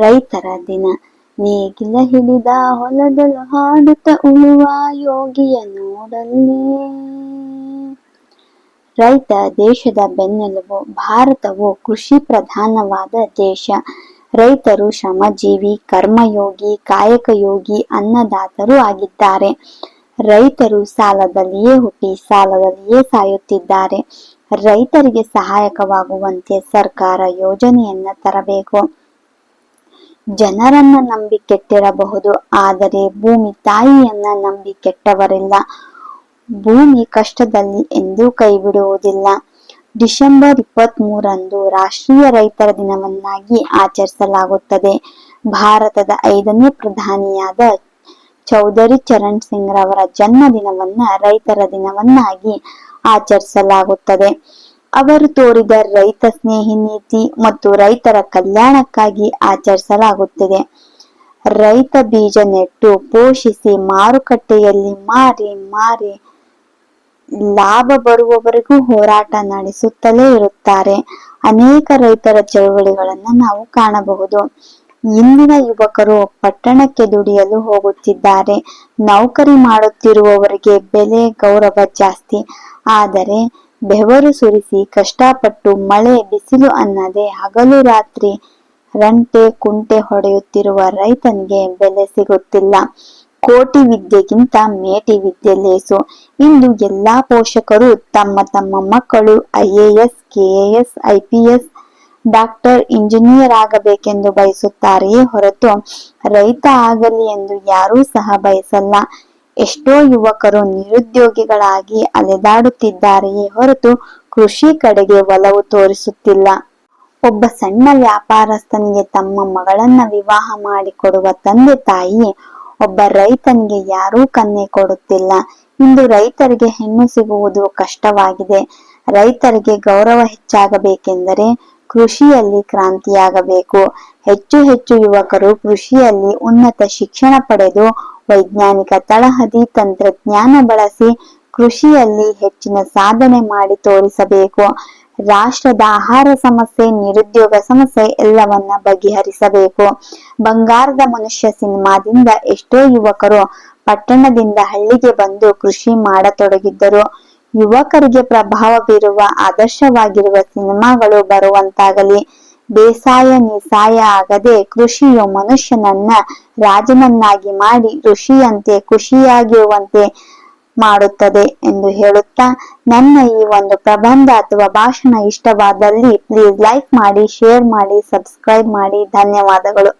ರೈತರ ದಿನ. ನೇಗಿಲ ಹಿಡಿದ ಹೊಲದಲು ಹಾಡುತ್ತ ಉಳುವ ಯೋಗಿಯ ನೋಡಲ್ಲಿ. ರೈತ ದೇಶದ ಬೆನ್ನೆಲುಬು, ಭಾರತವು ಕೃಷಿ ಪ್ರಧಾನವಾದ ದೇಶ. ರೈತರು ಶ್ರಮಜೀವಿ, ಕರ್ಮಯೋಗಿ, ಕಾಯಕಯೋಗಿ, ಅನ್ನದಾತರು ಆಗಿದ್ದಾರೆ. ರೈತರು ಸಾಲದಲ್ಲಿಯೇ ಹುಟ್ಟಿ, ಸಾಲದಲ್ಲಿಯೇ ಸಾಯುತ್ತಿದ್ದಾರೆ. ರೈತರಿಗೆ ಸಹಾಯಕವಾಗುವಂತೆ ಸರ್ಕಾರ ಯೋಜನೆಯನ್ನ ತರಬೇಕು. ಜನರನ್ನ ನಂಬಿ ಕೆಟ್ಟಿರಬಹುದು, ಆದರೆ ಭೂಮಿ ತಾಯಿಯನ್ನ ನಂಬಿ ಕೆಟ್ಟವರಿಲ್ಲ. ಭೂಮಿ ಕಷ್ಟದಲ್ಲಿ ಎಂದೂ ಕೈ ಬಿಡುವುದಿಲ್ಲ ಡಿಸೆಂಬರ್ ಇಪ್ಪತ್ತ್ ಮೂರಂದು ರಾಷ್ಟ್ರೀಯ ರೈತರ ದಿನವನ್ನಾಗಿ ಆಚರಿಸಲಾಗುತ್ತದೆ. ಭಾರತದ ಐದನೇ ಪ್ರಧಾನಿಯಾದ ಚೌಧರಿ ಚರಣ್ ಸಿಂಗ್ ರವರ ಜನ್ಮ ದಿನವನ್ನ ರೈತರ ದಿನವನ್ನಾಗಿ ಆಚರಿಸಲಾಗುತ್ತದೆ. ಅವರು ತೋರಿದ ರೈತ ಸ್ನೇಹಿ ನೀತಿ ಮತ್ತು ರೈತರ ಕಲ್ಯಾಣಕ್ಕಾಗಿ ಆಚರಿಸಲಾಗುತ್ತಿದೆ. ರೈತ ಬೀಜ ನೆಟ್ಟು ಪೋಷಿಸಿ ಮಾರುಕಟ್ಟೆಯಲ್ಲಿ ಮಾರಿ ಮಾರಿ ಲಾಭ ಬರುವವರೆಗೂ ಹೋರಾಟ ನಡೆಸುತ್ತಲೇ ಇರುತ್ತಾರೆ. ಅನೇಕ ರೈತರ ಚಳುವಳಿಗಳನ್ನು ನಾವು ಕಾಣಬಹುದು. ಇಂದಿನ ಯುವಕರು ಪಟ್ಟಣಕ್ಕೆ ದುಡಿಯಲು ಹೋಗುತ್ತಿದ್ದಾರೆ. ನೌಕರಿ ಮಾಡುತ್ತಿರುವವರಿಗೆ ಬೆಲೆ ಗೌರವ ಜಾಸ್ತಿ. ಆದರೆ ಬೆವರು ಸುರಿಸಿ ಕಷ್ಟಪಟ್ಟು ಮಳೆ ಬಿಸಿಲು ಅನ್ನದೆ ಹಗಲು ರಾತ್ರಿ ರಂಟೆ ಕುಂಟೆ ಹೊಡೆಯುತ್ತಿರುವ ರೈತನಿಗೆ ಬೆಲೆ ಸಿಗುತ್ತಿಲ್ಲ. ಕೋಟಿ ವಿದ್ಯೆಗಿಂತ ಮೇಟಿ ವಿದ್ಯೆ ಲೇಸು. ಇಂದು ಎಲ್ಲಾ ಪೋಷಕರು ತಮ್ಮ ತಮ್ಮ ಮಕ್ಕಳು IAS KAS IPS doctor, engineer ಆಗಬೇಕೆಂದು ಬಯಸುತ್ತಾರೆಯೇ ಹೊರತು ರೈತ ಆಗಲಿ ಎಂದು ಯಾರೂ ಸಹ ಬಯಸಲ್ಲ. ಎಷ್ಟೋ ಯುವಕರು ನಿರುದ್ಯೋಗಿಗಳಾಗಿ ಅಲೆದಾಡುತ್ತಿದ್ದಾರೆಯೇ ಹೊರತು ಕೃಷಿ ಕಡೆಗೆ ಒಲವು ತೋರಿಸುತ್ತಿಲ್ಲ. ಒಬ್ಬ ಸಣ್ಣ ವ್ಯಾಪಾರಸ್ಥನಿಗೆ ತಮ್ಮ ಮಗಳನ್ನ ವಿವಾಹ ಮಾಡಿಕೊಡುವ ತಂದೆ ತಾಯಿ ಒಬ್ಬ ರೈತನಿಗೆ ಯಾರೂ ಕನ್ನೆ ಕೊಡುತ್ತಿಲ್ಲ. ಇಂದು ರೈತರಿಗೆ ಹೆಣ್ಣು ಸಿಗುವುದು ಕಷ್ಟವಾಗಿದೆ. ರೈತರಿಗೆ ಗೌರವ ಹೆಚ್ಚಾಗಬೇಕೆಂದರೆ ಕೃಷಿಯಲ್ಲಿ ಕ್ರಾಂತಿಯಾಗಬೇಕು. ಹೆಚ್ಚು ಹೆಚ್ಚು ಯುವಕರು ಕೃಷಿಯಲ್ಲಿ ಉನ್ನತ ಶಿಕ್ಷಣ ಪಡೆದು ವೈಜ್ಞಾನಿಕ ತಳಹದಿ ತಂತ್ರಜ್ಞಾನ ಬಳಸಿ ಕೃಷಿಯಲ್ಲಿ ಹೆಚ್ಚಿನ ಸಾಧನೆ ಮಾಡಿ ತೋರಿಸಬೇಕು. ರಾಷ್ಟ್ರದ ಆಹಾರ ಸಮಸ್ಯೆ, ನಿರುದ್ಯೋಗ ಸಮಸ್ಯೆ ಎಲ್ಲವನ್ನ ಬಗೆಹರಿಸಬೇಕು. ಬಂಗಾರದ ಮನುಷ್ಯ ಸಿನಿಮಾದಿಂದ ಎಷ್ಟೋ ಯುವಕರು ಪಟ್ಟಣದಿಂದ ಹಳ್ಳಿಗೆ ಬಂದು ಕೃಷಿ ಮಾಡತೊಡಗಿದ್ದರು. ಯುವಕರಿಗೆ ಪ್ರಭಾವ ಬೀರುವ ಆದರ್ಶವಾಗಿರುವ ಸಿನಿಮಾಗಳು ಬರುವಂತಾಗಲಿ. ಬೇಸಾಯ, ನಿಸಾಯ ಆಗದೆ ಕೃಷಿಯು ಮನುಷ್ಯನನ್ನ ರಾಜನನ್ನಾಗಿ ಮಾಡಿ ಋಷಿಯಂತೆ ಖುಷಿಯಾಗಿರುವಂತೆ ಮಾಡುತ್ತದೆ ಎಂದು ಹೇಳುತ್ತಾ, ನನ್ನ ಈ ಒಂದು ಪ್ರಬಂಧ ಅಥವಾ ಭಾಷಣ ಇಷ್ಟವಾದಲ್ಲಿ ಪ್ಲೀಸ್ ಲೈಕ್ ಮಾಡಿ ಶೇರ್ ಮಾಡಿ ಸಬ್ಸ್ಕ್ರೈಬ್ ಮಾಡಿ. ಧನ್ಯವಾದಗಳು.